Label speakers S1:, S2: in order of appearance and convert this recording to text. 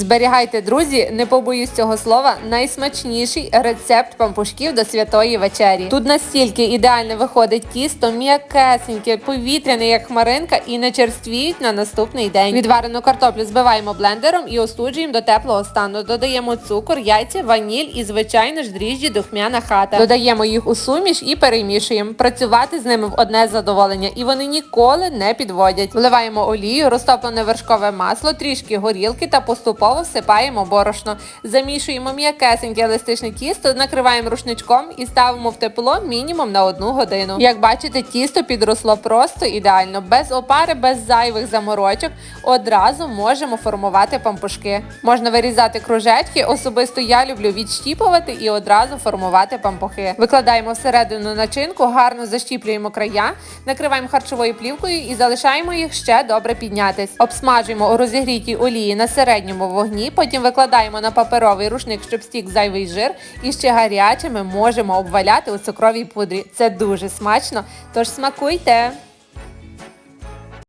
S1: Зберігайте, друзі, не побоюсь цього слова, найсмачніший рецепт пампушків до святої вечері. Тут настільки ідеально виходить тісто, м'якесеньке, повітряне, як хмаринка, і не черствіють на наступний день. Відварену картоплю збиваємо блендером і остуджуємо до теплого стану. Додаємо цукор, яйця, ваніль і, звичайно ж, дріжджі духмяна хата. Додаємо їх у суміш і перемішуємо. Працювати з ними в одне задоволення, і вони ніколи не підводять. Вливаємо олію, розтоплене вершкове масло, трішки горілки та поступово всипаємо борошно. Замішуємо м'якесеньке еластичне тісто, накриваємо рушничком і ставимо в тепло мінімум на одну годину. Як бачите, тісто підросло просто ідеально, без опари, без зайвих заморочок. Одразу можемо формувати пампушки. Можна вирізати кружечки. Особисто я люблю відщіпувати і одразу формувати пампухи. Викладаємо всередину начинку, гарно защіплюємо края, накриваємо харчовою плівкою і залишаємо їх ще добре піднятись. Обсмажуємо у розігрітій олії на середньому вогні. Потім викладаємо на паперовий рушник, щоб стік зайвий жир, і ще гарячими можемо обваляти у цукровій пудрі. Це дуже смачно. Тож смакуйте!